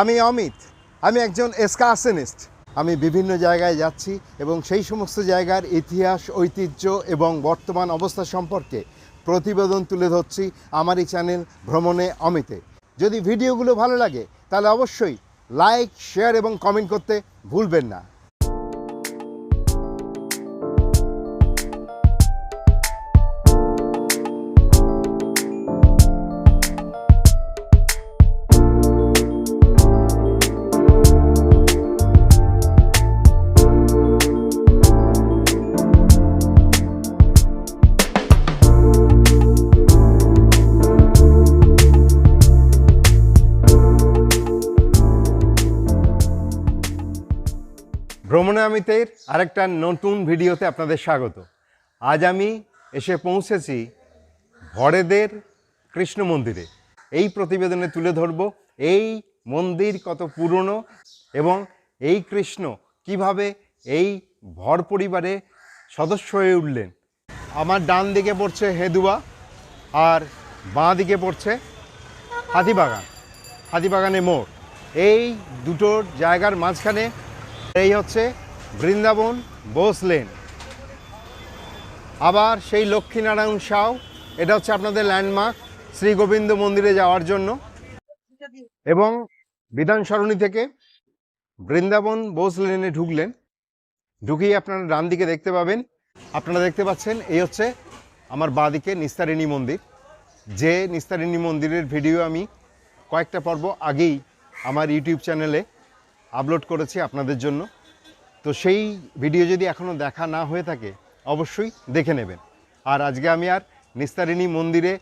আমি অমিত, আমি একজন এসকাশনিস্ট আমি বিভিন্ন জায়গায় যাচ্ছি এবং সেই সমস্ত জায়গার ইতিহাস, ঐতিহ্য এবং বর্তমান অবস্থা সম্পর্কে প্রতিবেদন তুলে ধরছি আমার এই চ্যানেল ভ্রমণে অমিতে। যদি ভিডিওগুলো ভালো লাগে, তাহলে অবশ্যই লাইক, শেয়ার এবং কমেন্ট করতে ভুলবেন না। আমিতের আরেকটা নতুন ভিডিওতে আপনাদের স্বাগত। আজ আমি এসে পৌঁছেছি ভরেদের কৃষ্ণ মন্দিরে। এই প্রতিবেদনে তুলে ধরব এই মন্দির কত পুরনো এবং এই কৃষ্ণ কীভাবে এই ভর পরিবারে সদস্য হয়ে উঠলেন। আমার ডান দিকে পড়ছে হেদুয়া আর বাঁ দিকে পড়ছে হাতিবাগান। হাতিবাগানে মোড়। এই দুটোর জায়গার মাঝখানে এই হচ্ছে বৃন্দাবন, বোস লেন। আবার সেই লক্ষ্মীনারায়ণ সাউ, এটা হচ্ছে আপনাদের ল্যান্ডমার্ক, শ্রী গোবিন্দ মন্দিরে যাওয়ার জন্য। এবং বিধান সরণি থেকে বৃন্দাবন, বোস লেনে ঢুকলেন। ঢুকিয়ে আপনারা ডান দিকে দেখতে পাবেন। আপনারা দেখতে পাচ্ছেন, এই হচ্ছে আমার বাঁ দিকে নিস্তারিণী মন্দির। যে নিস্তারিণী মন্দিরের ভিডিও আমি কয়েকটা পর্ব আগেই আমার ইউটিউব চ্যানেলে আপলোড করেছি আপনাদের জন্য। তো সেই ভিডিও যদি এখনও দেখা না হয়ে থাকে, অবশ্যই দেখে নেবেন। আর আজকে আমি আর নিস্তারিণী মন্দিরে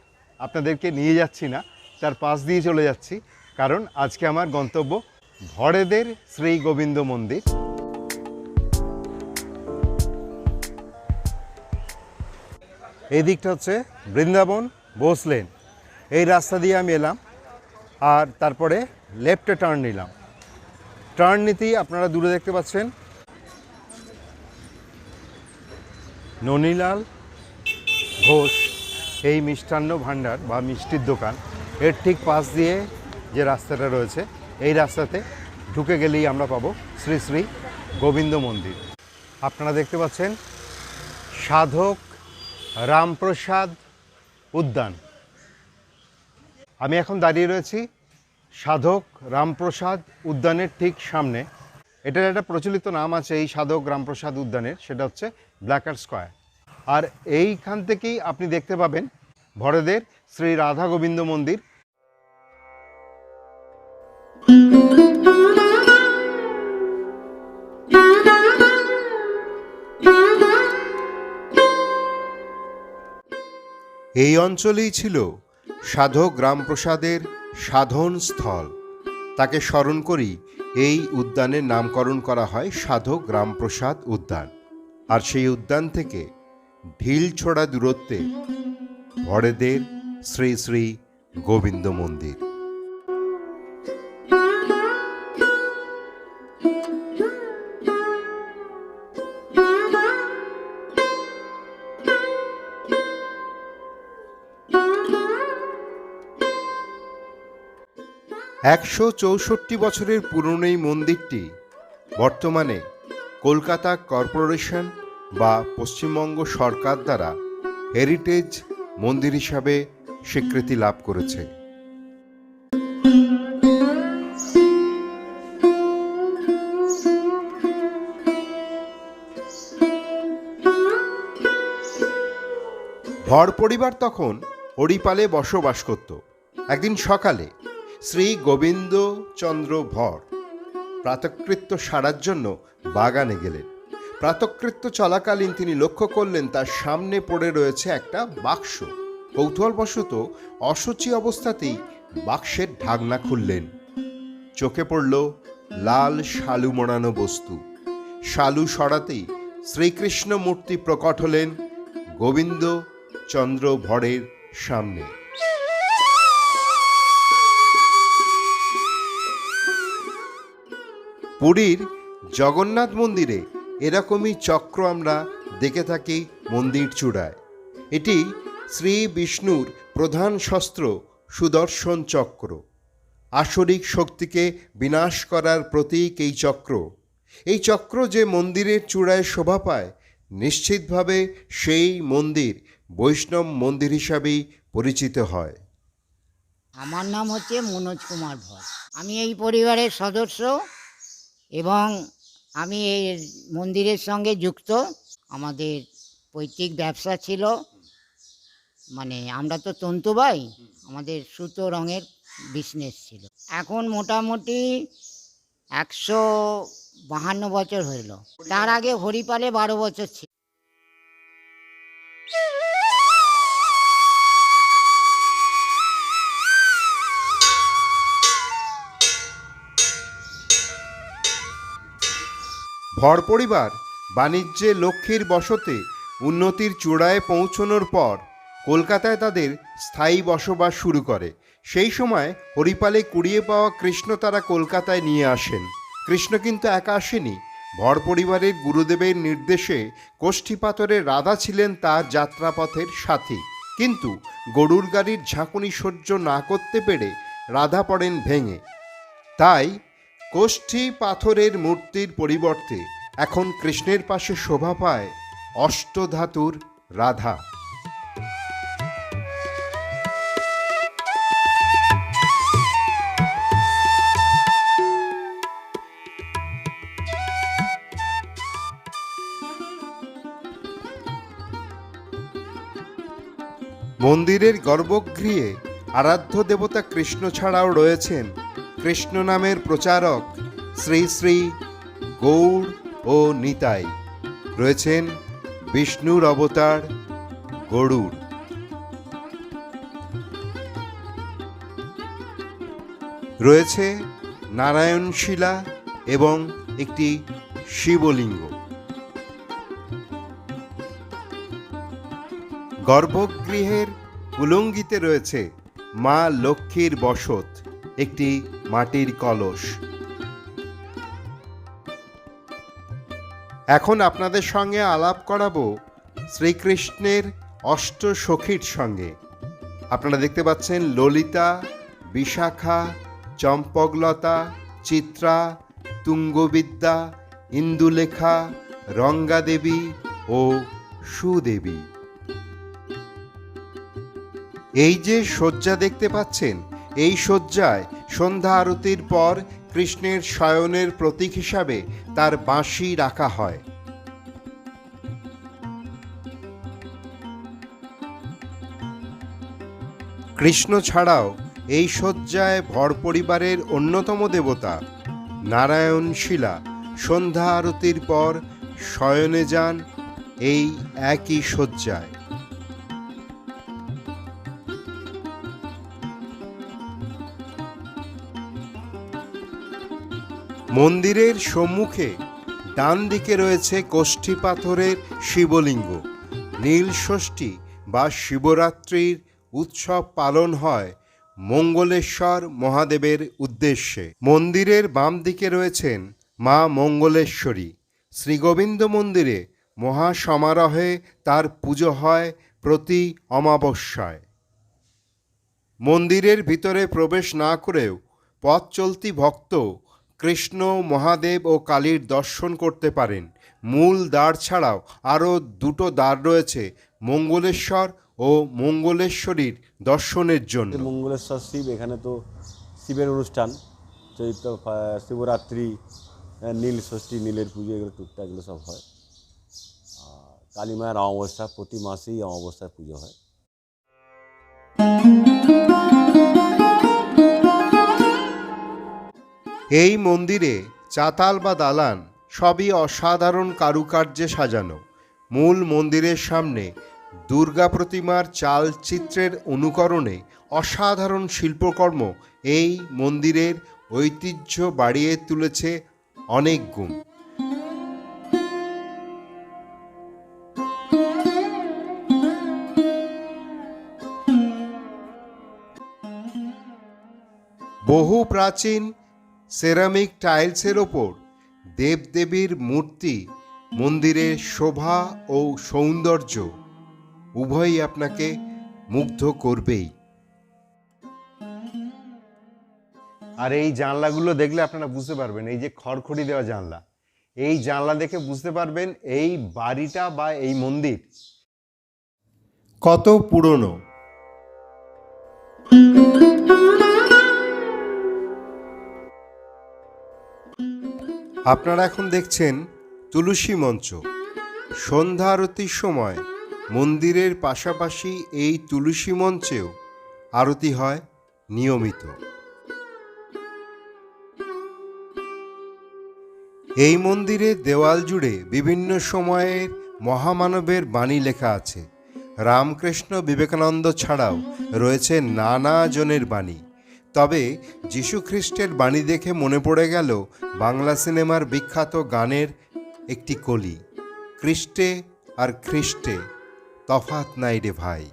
আপনাদেরকে নিয়ে যাচ্ছি না, তার পাশ দিয়ে চলে যাচ্ছি, কারণ আজকে আমার গন্তব্য ভরেদের শ্রী গোবিন্দ মন্দির। এই দিকটা হচ্ছে বৃন্দাবন বোস লেন। এই রাস্তা দিয়ে আমি এলাম, আর তারপরে লেফটে টার্ন নিলাম। টার্ন নিতেই আপনারা দূরে দেখতে পাচ্ছেন ননীলাল ঘোষ, এই মিষ্টান্ন ভাণ্ডার বা মিষ্টির দোকান, এর ঠিক পাশ দিয়ে যে রাস্তাটা রয়েছে, এই রাস্তাতে ঢুকে গেলেই আমরা পাবো শ্রী শ্রী গোবিন্দ মন্দির। আপনারা দেখতে পাচ্ছেন সাধক রামপ্রসাদ উদ্যান। আমি এখন দাঁড়িয়ে রয়েছি সাধক রামপ্রসাদ উদ্যানের ঠিক সামনে। এটার একটা প্রচলিত নাম আছে এই সাধক রামপ্রসাদ উদ্যানের, সেটা হচ্ছে ব্ল্যাকার স্কোয়ার আর এইখান থেকেই আপনি দেখতে পাবেন ভরদের শ্রী রাধা গোবিন্দ মন্দির। এই অঞ্চলেই ছিল সাধক রামপ্রসাদের সাধন স্থল। তাকে স্মরণ করি এই উদ্যানের নামকরণ করা হয় সাধক রামপ্রসাদ উদ্যান। আর সেই উদ্যান থেকে ঢিল ছোড়া দূরত্বে ভরেদের শ্রী শ্রী গোবিন্দ মন্দির। একশো চৌষট্টি বছরের পুরনো এই মন্দিরটি বর্তমানে কলকাতা কর্পোরেশন বা পশ্চিমবঙ্গ সরকার দ্বারা হেরিটেজ মন্দির হিসাবে স্বীকৃতি লাভ করেছে। ভর পরিবার তখন হরিপালে বসবাস করত। একদিন সকালে শ্রী গোবিন্দচন্দ্র ভর প্রাতকৃত্য সারার জন্য বাগানে গেলেন। প্রাতকৃত্য চলাকালীন তিনি লক্ষ্য করলেন তার সামনে পড়ে রয়েছে একটা বাক্স। কৌতূহলবশত অসুচি অবস্থাতেই বাক্সের ঢাকনা খুললেন। চোখে পড়ল লাল শালু মোড়ানো বস্তু। শালু সরাতেই শ্রীকৃষ্ণ মূর্তি প্রকট হলেন গোবিন্দ চন্দ্র ভরের সামনে। পুরীর জগন্নাথ মন্দিরে এরকমই চক্র আমরা দেখে থাকি মন্দির চূড়ায়। এটি শ্রী বিষ্ণুর প্রধান শস্ত্র সুদর্শন চক্র। আসরিক শক্তিকে বিনাশ করার প্রতীক এই চক্র। এই চক্র যে মন্দিরের চূড়ায় শোভা পায়, নিশ্চিতভাবে সেই মন্দির বৈষ্ণব মন্দির হিসাবেই পরিচিত হয়। আমার নাম হচ্ছে মনোজ কুমার ভর আমি এই পরিবারের সদস্য এবং আমি এই মন্দিরের সঙ্গে যুক্ত। আমাদের পৈতৃক ব্যবসা ছিল। মানে আমরা তো তন্তুবাই আমাদের সুতো রঙের বিজনেস ছিল। এখন মোটামুটি একশো বাহান্ন বছর হইল। তার আগে হরিপালে বারো বছর ছিল। ভর পরিবার বাণিজ্যে লক্ষ্মীর বসতে উন্নতির চূড়ায় পৌঁছনোর পর কলকাতায় তাদের স্থায়ী বসবাস শুরু করে। সেই সময় হরিপালে কুড়িয়ে পাওয়া কৃষ্ণ তারা কলকাতায় নিয়ে আসেন। কৃষ্ণ কিন্তু একা আসেনি। ভর পরিবারের গুরুদেবের নির্দেশে কোষ্ঠী পাথরের রাধা ছিলেন তার যাত্রাপথের সাথী। কিন্তু গরুর গাড়ির ঝাঁকুনি সহ্য না করতে পেরে রাধা পড়েন ভেঙে। তাই কোষ্ঠী পাথরের মূর্তির পরিবর্তে এখন কৃষ্ণের পাশে শোভা পায় অষ্টধাতুর রাধা। মন্দিরের গর্ভগৃহে আরাধ্য দেবতা কৃষ্ণ ছাড়াও রয়েছেন কৃষ্ণ নামের প্রচারক শ্রী শ্রী গৌড় ও নিতাই। রয়েছেন বিষ্ণুর অবতার গরুড়। রয়েছে নারায়ণশিলা এবং একটি শিবলিঙ্গ। গর্ভগৃহের কুলঙ্গিতে রয়েছে মা লক্ষ্মীর বসত, একটি মাটির কলস। এখন আপনাদের সঙ্গে আলাপ করাবো শ্রীকৃষ্ণের অষ্ট সখীর সঙ্গে। আপনারা দেখতে পাচ্ছেন ললিতা, বিশাখা, চম্পকলতা, চিত্রা, তুঙ্গবিদ্যা, ইন্দুলেখা, রঙ্গাদেবী ও সুদেবী। এই যে শয্যা দেখতে পাচ্ছেন, এই শয্যায় সন্ধ্যা আরতির পর কৃষ্ণের শয়নের প্রতীক হিসাবে তার বাঁশি রাখা হয়। কৃষ্ণ ছাড়াও এই শয্যায় ভর পরিবারের অন্যতম দেবতা, নারায়ণ শিলা, সন্ধ্যা আরতির পর শয়নে যান এই একই শয্যায়। মন্দিরের সম্মুখে ডান দিকে রয়েছে কোষ্ঠী পাথরের শিবলিঙ্গ। নীল ষষ্ঠী বা শিবরাত্রির উৎসব পালন হয় মঙ্গলেশ্বর মহাদেবের উদ্দেশ্যে। মন্দিরের বাম দিকে রয়েছেন মা মঙ্গলেশ্বরী। শ্রীগোবিন্দ মন্দিরে মহাসমারোহে তার পুজো হয় প্রতি অমাবস্যায়। মন্দিরের ভিতরে প্রবেশ না করেও পথ চলতি ভক্ত কৃষ্ণ, মহাদেব ও কালীর দর্শন করতে পারেন। মূল দ্বার ছাড়াও আরও দুটো দ্বার রয়েছে, মঙ্গলেশ্বর ও মঙ্গলেশ্বরীর দর্শনের জন্য। মঙ্গলেশ্বর শিব, এখানে তো শিবের অনুষ্ঠান, চৈত্র শিবরাত্রি নীল, ষষ্ঠী, নীলের পুজো, এগুলো টুকটাক এগুলো সব হয়। কালী মায়ের অমাবস্যা, প্রতি মাসেই অমাবস্যার পুজো হয়। এই মন্দিরে চাতাল বা দালান সবই অসাধারণ কারুকার্যে সাজানো। মূল মন্দিরের সামনে দুর্গা প্রতিমার চালচিত্রের অনুকরণে অসাধারণ শিল্পকর্ম এই মন্দিরের ঐতিহ্য বাড়িয়ে তুলেছে অনেক গুণ। বহু প্রাচীন সেরামিক টাইলসের ওপর দেবদেবীর মূর্তি মন্দিরের শোভা ও সৌন্দর্য উভয়ই আপনাকে মুগ্ধ করবেই। আর এই জানলাগুলো দেখলে আপনারা বুঝতে পারবেন এই যে খড়খড়ি দেওয়া জানলা। এই জানলা দেখে বুঝতে পারবেন এই বাড়িটা বা এই মন্দির। কত পুরনো। আপনারা এখন দেখছেন তুলসী মঞ্চ। সন্ধ্যা আরতির সময় মন্দিরের পাশাপাশি এই তুলসী মঞ্চেও আরতি হয় নিয়মিত। এই মন্দিরের দেওয়াল জুড়ে বিভিন্ন সময়ের মহামানবের বাণী লেখা আছে। রামকৃষ্ণ বিবেকানন্দ ছাড়াও রয়েছে নানা জনের বাণী। তবে যীশুখ্রিস্টের বাণী দেখে মনে পড়ে গেল বাংলা সিনেমার বিখ্যাত গানের একটি কলি খ্রিস্টে আর খ্রিস্টে তফাত নাই রে ভাই।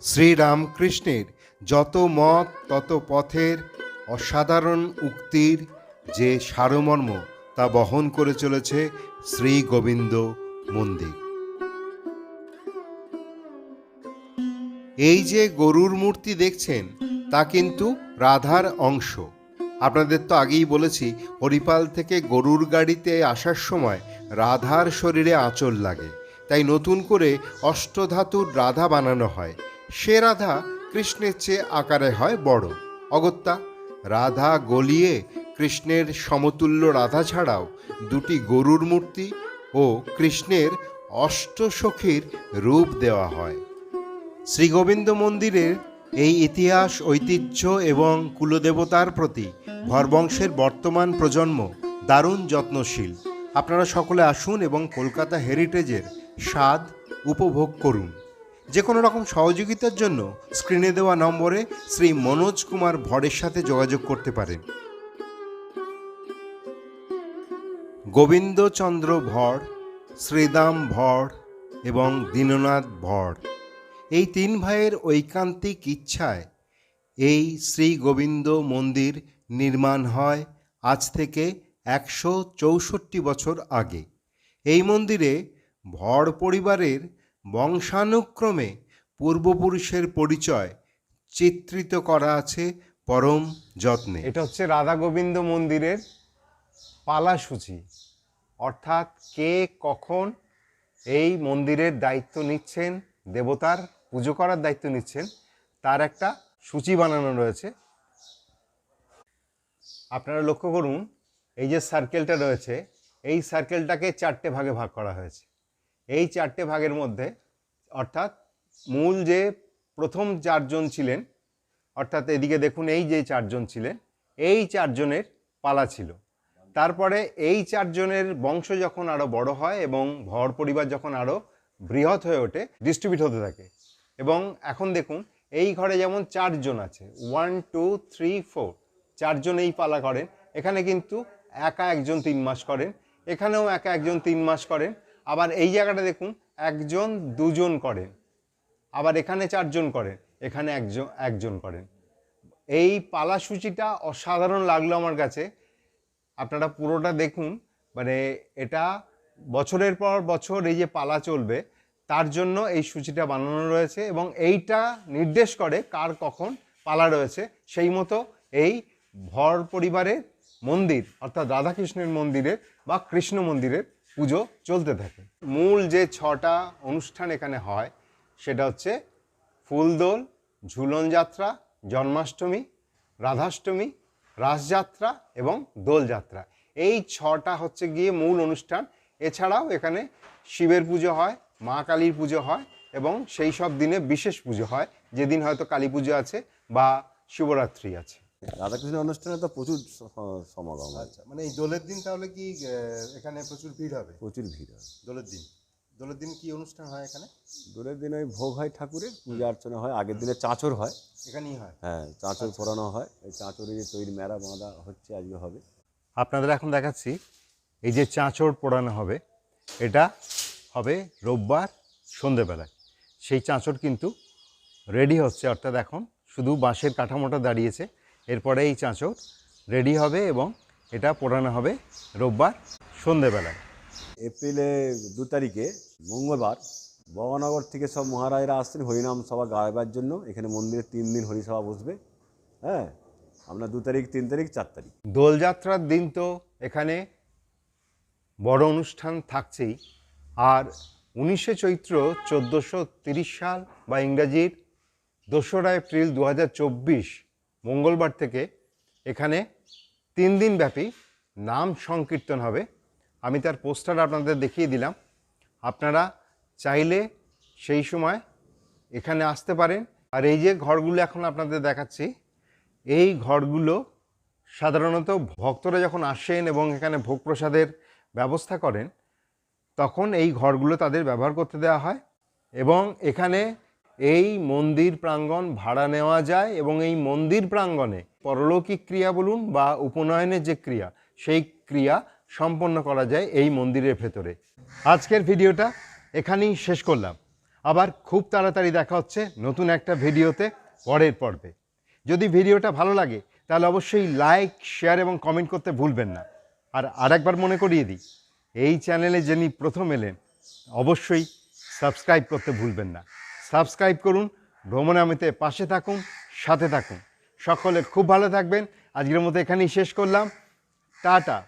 শ্রীরামকৃষ্ণের যত মত, তত পথের অসাধারণ উক্তির যে সারমর্ম তা বহন করে চলেছে শ্রী গোবিন্দ মন্দির। এই যে গরুর মূর্তি দেখছেন, তা কিন্তু রাধার অংশ। আপনাদের তো আগেই বলেছি, হরিপাল থেকে গরুর গাড়িতে আসার সময় রাধার শরীরে আঁচল লাগে। তাই নতুন করে অষ্টধাতুর রাধা বানানো হয়। সে রাধা কৃষ্ণের চেয়ে আকারে হয় বড়। অগত্যা, রাধা গলিয়ে কৃষ্ণের সমতুল্য রাধা ছাড়াও দুটি গরুর মূর্তি ও কৃষ্ণের অষ্টসখীর রূপ দেওয়া হয়। শ্রীগোবিন্দ মন্দিরের এই ইতিহাস, ঐতিহ্য এবং কুলদেবতার প্রতি ভরবংশের বর্তমান প্রজন্ম দারুণ যত্নশীল। আপনারা সকলে আসুন এবং কলকাতা হেরিটেজের স্বাদ উপভোগ করুন। যে কোনো রকম সহযোগিতার জন্য স্ক্রিনে দেওয়া নম্বরে শ্রী মনোজ কুমার ভরের সাথে যোগাযোগ করতে পারেন। গোবিন্দচন্দ্র ভর, শ্রীদাম ভর এবং দীননাথ ভর। এই তিন ভাইয়ের ঐকান্তিক ইচ্ছায় এই শ্রী গোবিন্দ মন্দির নির্মাণ হয় আজ থেকে একশো চৌষট্টি বছর আগে। এই মন্দিরে ভর পরিবারের বংশানুক্রমে পূর্বপুরুষের পরিচয় চিত্রিত করা আছে পরম যত্নে। এটা হচ্ছে রাধা গোবিন্দ মন্দিরের পালাসূচি। অর্থাৎ কে কখন এই মন্দিরের দায়িত্ব নিচ্ছেন দেবতার পুজো করার দায়িত্ব নিচ্ছেন, তার একটা সূচি বানানো রয়েছে। আপনারা লক্ষ্য করুন, এই যে সার্কেলটা রয়েছে, এই সার্কেলটাকে চারটে ভাগে ভাগ করা হয়েছে। এই চারটে ভাগের মধ্যে, অর্থাৎ মূল যে প্রথম চারজন ছিলেন, অর্থাৎ এদিকে দেখুন এই যে চারজন ছিলেন, এই চারজনের পালা ছিল। তারপরে এই চারজনের বংশ যখন আরও বড় হয় এবং ভর পরিবার যখন আরও বৃহৎ হয়ে ওঠে ডিস্ট্রিবিউট হতে থাকে। এবং এখন দেখুন, এই ঘরে যেমন চারজন আছে ওয়ান টু থ্রি ফোর চারজন এই পালা করেন। এখানে কিন্তু একা একজন তিন মাস করেন, এখানেও একা একজন তিন মাস করেন। আবার এই জায়গাটা দেখুন, একজন, দুজন করেন। আবার এখানে চারজন করেন, এখানে একজন একজন করেন। এই পালা সূচিটা অসাধারণ লাগল আমার কাছে। আপনারা পুরোটা দেখুন মানে এটা বছরের পর বছর এই যে পালা চলবে তার জন্য এই সূচিটা বানানো রয়েছে এবং এইটা নির্দেশ করে কার কখন পালা রয়েছে। সেই মতো এই ভর পরিবারের মন্দির, অর্থাৎ রাধাকৃষ্ণের মন্দিরের বা কৃষ্ণ মন্দিরের পুজো চলতে থাকে। মূল যে ছটা অনুষ্ঠান এখানে হয়, সেটা হচ্ছে ফুলদোল, ঝুলন যাত্রা, জন্মাষ্টমী, রাধাষ্টমী, রাসযাত্রা এবং দোলযাত্রা এই ছটা হচ্ছে গিয়ে মূল অনুষ্ঠান। এছাড়াও এখানে শিবের পুজো হয় মা কালীর পুজো হয় এবং সেই সব দিনে বিশেষ পুজো হয়। যেদিন হয়তো কালী পুজো আছে বা শিবরাত্রি আছে। রাধাকৃষ্ণ অনুষ্ঠানে তো প্রচুর সমাগম হয়। আচ্ছা মানে এই দোলের দিন তাহলে কি এখানে প্রচুর ভিড় হবে? প্রচুর ভিড় হয় দোলের দিন। দোলের দিন কি অনুষ্ঠান হয় এখানে? দোলের দিন ওই ভোগ হয় ঠাকুরের পূজা অর্চনা হয় আগের দিনে চাঁচর হয়। এখানেই হয়? হ্যাঁ চাঁচর পরানো হয়। এই চাঁচরে যে তৈরি মেলা বাঁধা হচ্ছে আজকে হবে। আপনাদের এখন দেখাচ্ছি এই যে চাঁচর পোড়ানো হবে এটা হবে রোববার সন্ধেবেলায়। সেই চাঁচড় কিন্তু রেডি হচ্ছে। অর্থাৎ এখন শুধু বাঁশের কাঠামোটা দাঁড়িয়েছে। এরপরে এই চাঁচড় রেডি হবে এবং এটা পোড়ানো হবে রোববার সন্ধেবেলায়। এপ্রিলে দু তারিখে মঙ্গলবার বগনগর থেকে সব মহারাজরা আসছেন। হরিনাম সভা গাইবার জন্য। এখানে মন্দিরে তিন দিন হরিসভা বসবে। হ্যাঁ আপনার দু তারিখ তিন তারিখ চার তারিখ। দোলযাত্রার দিন তো এখানে বড় অনুষ্ঠান থাকছেই। আর উনিশে চৈত্র চোদ্দোশো তিরিশ সাল বা ইংরাজির দোসরা এপ্রিল দু হাজার চব্বিশ, মঙ্গলবার থেকে এখানে তিন দিন ব্যাপী নাম সংকীর্তন হবে। আমি তার পোস্টার আপনাদের দেখিয়ে দিলাম। আপনারা চাইলে সেই সময় এখানে আসতে পারেন। আর এই যে ঘরগুলো এখন আপনাদের দেখাচ্ছি, এই ঘরগুলো সাধারণত ভক্তরা যখন আসেন এবং এখানে ভোগ প্রসাদের ব্যবস্থা করেন তখন এই ঘরগুলো তাদের ব্যবহার করতে দেওয়া হয় এবং এখানে এই মন্দির প্রাঙ্গণ ভাড়া নেওয়া যায় এবং এই মন্দির প্রাঙ্গণে পরলৌকিক ক্রিয়া বলুন বা উপনয়নের যে ক্রিয়া, সেই ক্রিয়া সম্পন্ন করা যায় এই মন্দিরের ভেতরে। আজকের ভিডিওটা এখানেই শেষ করলাম। আবার খুব তাড়াতাড়ি দেখা হচ্ছে নতুন একটা ভিডিওতে পরের পর্বে। যদি ভিডিওটা ভালো লাগে, তাহলে অবশ্যই লাইক, শেয়ার এবং কমেন্ট করতে ভুলবেন না। আর আরেকবার মনে করিয়ে দিই এই চ্যানেলে যিনি প্রথম এলেন, অবশ্যই সাবস্ক্রাইব করতে ভুলবেন না। সাবস্ক্রাইব করুন, ভ্রমণামিতে পাশে থাকুন, সাথে থাকুন। সকলে খুব ভালো থাকবেন। আজকের মতো এখানেই শেষ করলাম। টাটা।